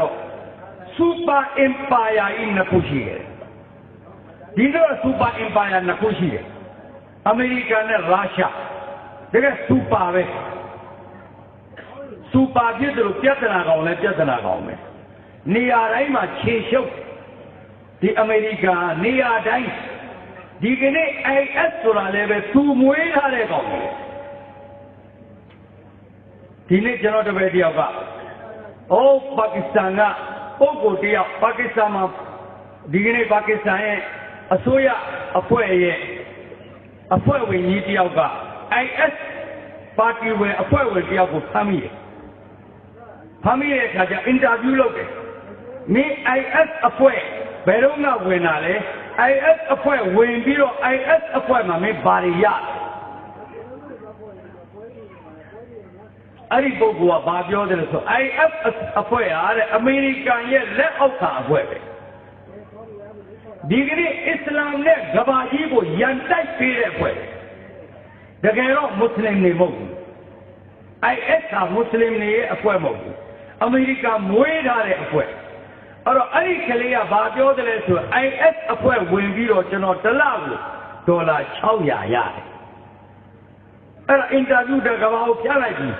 တော့ super empire ကြီးနှစ်ခုရှိတယ်ဒီတော့ super empire နှစ်ခုရှိတယ်အမေရိကန်နဲ့ရုရှားတကယ် super ပဲ super ဖြစ်တယ်လို့ပြဿနာကောင်လဲပြဿနာကောင်ပဲနေရာတိုင်းမှာခြေရှုပ်ဒီအမေရိကန်နေရာတိုင်းဒီကနေ့ IS ဆိုတာလည်းပဲသူမွေးထားတဲ့ကောင်ပဲဒီနေ့ကျွန်တော်တပည့်တယောက်က အိုးပါကစ္စတန်ကပုဂ္ဂိုလ်တယောက်ပါကစ္စတန်မှာဒီကနေ့ပါကစ္စတန်ရဲ့အစိုးရအဖွဲ့ရဲ့အဖွဲ့ဝင်ကြီးတယောက်က IS ပါတီဝင်အဖွဲ့ဝင်တယောက်ကိုဖမ်းမိတယ်ဖမ်းမိတဲ့အခါကျအင်တာဗျူးလုပ်တယ်မင်း IS အဖွဲ့ဘယ်တော့မှဝင်လာလဲ IS အဖွဲ့ဝင်ပြီးတော့ IS အဖွဲ့မှာမင်းဘာတွေရ အဲ့ဒီပုဂ္ဂိုလ်ကဘာပြောတယ်လဲဆို IS အဖွဲ့ဟာတဲ့အမေရိကန်ရဲ့လက်အောက်ခံအဖွဲ့ပဲဒီကနေ့အစ္စလာမ်နဲ့ကဘာကြီးကိုရန်တိုက်ပေးတဲ့အဖွဲ့တကယ်တော့မွတ်စလင်တွေမဟုတ်ဘူး IS ကမွတ်စလင်တွေရဲ့အဖွဲ့မဟုတ်ဘူးအမေရိကန်မွေးထားတဲ့အဖွဲ့အဲ့တော့အဲ့ဒီကလေးကဘာပြောတယ်လဲဆို IS အဖွဲ့ဝင်ပြီးတော့ကျွန်တော်တစ်လကိုဒေါ်လာ600ရတယ်အဲ့ဒါအင်တာဗျူးတကဘာကိုဖျက်လိုက်ပြီ